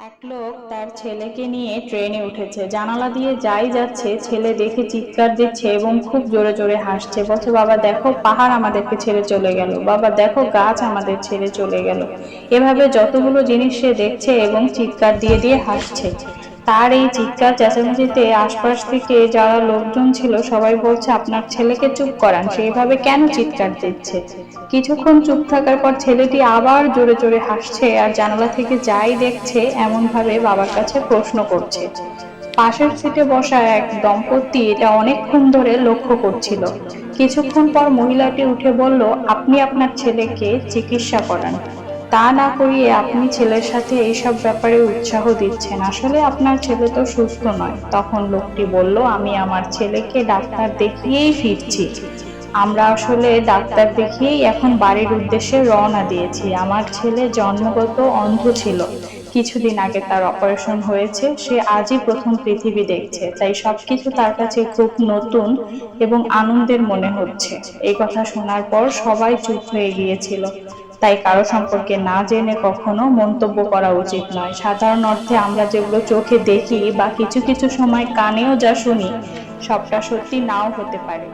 এক লোক তার ছেলেকে নিয়ে ট্রেনে উঠেছে। জানালা দিয়ে যাই যাচ্ছে, ছেলে দেখে চিৎকার দিচ্ছে এবং খুব জোরে জোরে হাসছে। বলছে, বাবা, দেখো, পাহাড় আমাদেরকে ছেড়ে চলে গেল। বাবা, দেখো, গাছ আমাদের ছেড়ে চলে গেল। এভাবে যতগুলো জিনিস সে দেখছে এবং চিৎকার দিয়ে দিয়ে হাসছে। তার এই চিৎকার চেঁচামেচিতে আশপাশ থেকে যারা লোকজন ছিল, সবাই বলছে, আপনার ছেলেকে চুপ করান সেইভাবে কেন চিৎকার দিচ্ছে? কিছুক্ষণ চুপ থাকার পর ছেলেটি আবার জোরে জোরে হাসছে আর জানালা থেকে যাই দেখছে এমন ভাবে বাবার কাছে প্রশ্ন করছে। পাশের সিটে বসা এক দম্পতি এটা অনেকক্ষণ ধরে লক্ষ্য করছিল। কিছুক্ষণ পর মহিলাটি উঠে বলল, আপনি আপনার ছেলেকে চিকিৎসা করান। তা না করিয়ে আপনি ছেলের সাথে এইসব ব্যাপারে উৎসাহ দিচ্ছেন। আসলে আপনার ছেলে তো সুস্থ নয়। তখন লোকটি বলল, আমি আমার ছেলেকে ডাক্তার দেখিয়েই ফিরছি। আমরা আসলে ডাক্তার দেখিয়েই এখন বাড়ির উদ্দেশ্যে রওনা দিয়েছি। আমার ছেলে জন্মগত অন্ধ ছিল। কিছুদিন আগে তার অপারেশন হয়েছে। সে আজই প্রথম পৃথিবী দেখছে। তাই সবকিছু তার কাছে খুব নতুন এবং আনন্দের মনে হচ্ছে। এই কথা শোনার পর সবাই চুপ হয়ে গিয়েছিল। তাই কারও সম্পর্কে না জেনে কখনো মন্তব্য করা উচিত নয়। সাধারণ অর্থে আমরা যেগুলো চোখে দেখি বা কিছু কিছু সময় কানেও যা শুনি, সবটা সত্যি নাও হতে পারে।